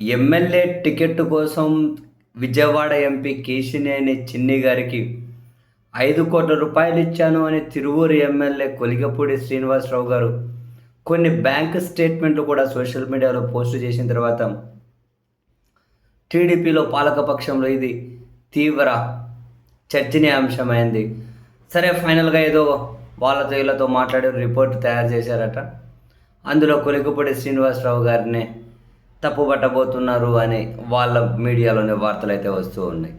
MLA ticket కోసం Vijayawada MP Kesineni చిన్ని గారికి ఐదు కోట్ల రూపాయలు ఇచ్చాను అని తిరువూరు ఎమ్మెల్యే కొలిగపూడి శ్రీనివాసరావు గారు కొన్ని బ్యాంక్ స్టేట్మెంట్లు కూడా సోషల్ మీడియాలో పోస్ట్ చేసిన తర్వాత టీడీపీలో పాలకపక్షంలో ఇది తీవ్ర చర్చనీయాంశమైంది. సరే ఫైనల్గా ఏదో వాళ్ళతో వీళ్ళతో మాట్లాడి రిపోర్ట్ తయారు చేశారట. అందులో కొలికపూడి శ్రీనివాసరావు గారిని తప్పుపట్టబోతున్నారు అని వాళ్ళ మీడియాలోనే వార్తలు అయితే వస్తూ ఉన్నాయి.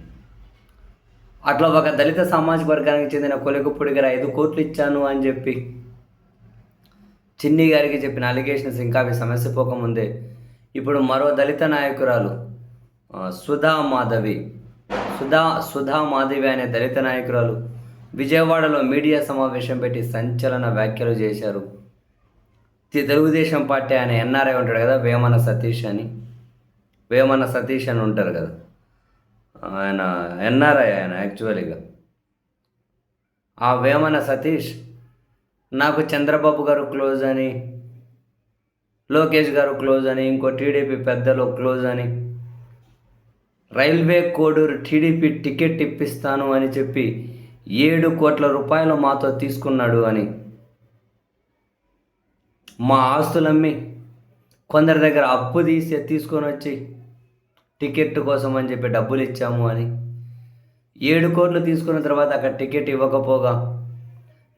అట్లా ఒక దళిత సామాజిక వర్గానికి చెందిన కొలికపూడి గారు ఐదు కోట్లు ఇచ్చాను అని చెప్పి చిన్ని గారికి చెప్పిన అలిగేషన్స్ ఇంకా అవి సమస్య పోకముందే ఇప్పుడు మరో దళిత నాయకురాలు సుధా మాధవి సుధా సుధా మాధవి అనే దళిత నాయకురాలు విజయవాడలో మీడియా సమావేశం పెట్టి సంచలన వ్యాఖ్యలు చేశారు. తెలుగుదేశం పార్టీ ఆయన ఎన్ఆర్ఐ ఉంటాడు కదా వేమన సతీష్ అని. వేమన సతీష్ అని ఉంటారు కదా. ఆయన ఎన్ఆర్ఐ ఆయన యాక్చువల్గా ఆ వేమన సతీష్ నాకు చంద్రబాబు గారు క్లోజ్ అని లోకేష్ గారు క్లోజ్ అని ఇంకో టీడీపీ పెద్దలు క్లోజ్ అని రైల్వే కోడూరు టీడీపీ టికెట్ ఇప్పిస్తాను అని చెప్పి ఏడు కోట్ల రూపాయలు మాతో తీసుకున్నాడు అని మా ఆస్తులమ్మి. కొందరి దగ్గర అప్పు తీసి తీసుకొని వచ్చి టికెట్ కోసం అని చెప్పి డబ్బులు ఇచ్చాము అని. ఏడు కోట్లు తీసుకున్న తర్వాత అక్కడ టికెట్ ఇవ్వకపోగా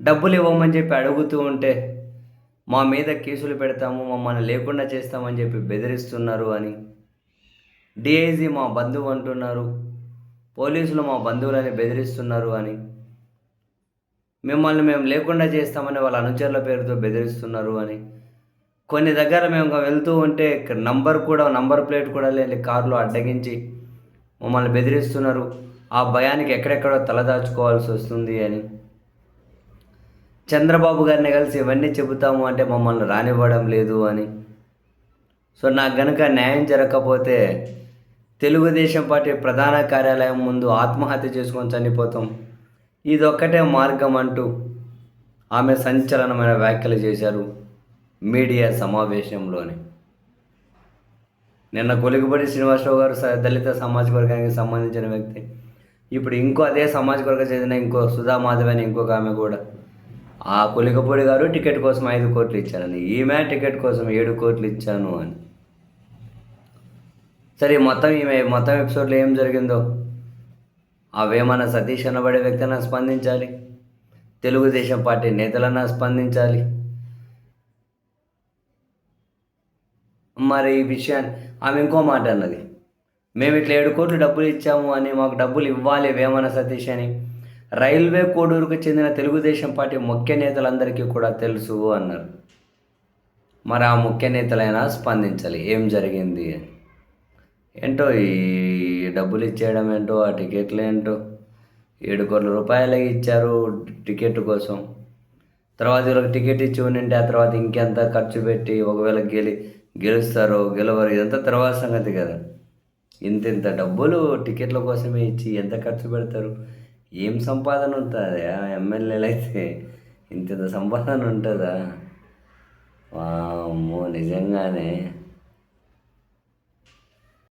డబ్బులు ఇవ్వమని చెప్పి అడుగుతూ ఉంటే మా మీద కేసులు పెడతాము మమ్మల్ని లేకుండా చేస్తామని చెప్పి బెదిరిస్తున్నారు అని. డిఐజీ మా బంధువు అంటున్నారు పోలీసులు మా బంధువులని బెదిరిస్తున్నారు అని. మిమ్మల్ని మేము లేకుండా చేస్తామని వాళ్ళ అనుచరుల పేరుతో బెదిరిస్తున్నారు అని. కొన్ని దగ్గర మేము వెళ్తూ ఉంటే నంబర్ కూడా నంబర్ ప్లేట్ కూడా లేని కారులో అడ్డగించి మమ్మల్ని బెదిరిస్తున్నారు. ఆ భయానికి ఎక్కడెక్కడో తలదాచుకోవాల్సి వస్తుంది అని. చంద్రబాబు గారిని కలిసి ఇవన్నీ చెబుతాము అంటే మమ్మల్ని రానివ్వడం లేదు అని. సో నాకు గనక న్యాయం జరగకపోతే తెలుగుదేశం పార్టీ ప్రధాన కార్యాలయం ముందు ఆత్మహత్య చేసుకొని చనిపోతాం. ఇదొక్కటే మార్గం అంటూ ఆమె సంచలనమైన వ్యాఖ్యలు చేశారు మీడియా సమావేశంలోని. నిన్న కొలిగిపడి శ్రీనివాసరావు గారు స- దళిత సామాజిక వర్గానికి సంబంధించిన వ్యక్తి. ఇప్పుడు ఇంకో అదే సామాజిక వర్గం చెందిన ఇంకో సుధా మాధవి అని ఇంకొక ఆమె కూడా. ఆ కొలికపూడి గారు టికెట్ కోసం ఐదు కోట్లు ఇచ్చారని. ఈమె టికెట్ కోసం ఏడు కోట్లు ఇచ్చాను అని. సరే మొత్తం ఈమె మొత్తం ఎపిసోడ్లో ఏం జరిగిందో ఆ వేమన సతీష్ అనబడే వ్యక్తిన స్పందించాలి? తెలుగుదేశం పార్టీ నేతలన్నా స్పందించాలి? మరి ఈ విషయాన్ని ఆమె ఇంకో మాట అన్నది. మేము ఇట్లా ఏడు కోట్లు డబ్బులు ఇచ్చాము అని మాకు డబ్బులు ఇవ్వాలి వేమన సతీష్ అని. రైల్వే కోడూరుకు చెందిన తెలుగుదేశం పార్టీ ముఖ్య నేతలందరికీ కూడా తెలుసు అన్నారు. మరి ఆ ముఖ్య నేతలైనా స్పందించాలి. ఏం జరిగింది? అని ఏంటో ఈ డబ్బులు ఇచ్చేయడం ఏంటో ఆ టికెట్లు ఏంటో ఏడు కోట్ల రూపాయలు ఇచ్చారు టికెట్ కోసం. తర్వాత వీళ్ళకి టికెట్ ఇచ్చి ఉండింటే ఆ తర్వాత ఇంకెంత ఖర్చు పెట్టి ఒకవేళ గెలి గెలుస్తారో గెలవరు ఇదంతా తర్వాత సంగతి కదా. ఇంత ఇంత డబ్బులు టికెట్ల కోసమే ఇచ్చి ఎంత ఖర్చు పెడతారు? ఏం సంపాదన ఉంటుంది? ఆ ఎమ్మెల్యేలు అయితే ఇంత ఇంత సంపాదన ఉంటుందా? వామ్మో నిజంగానే.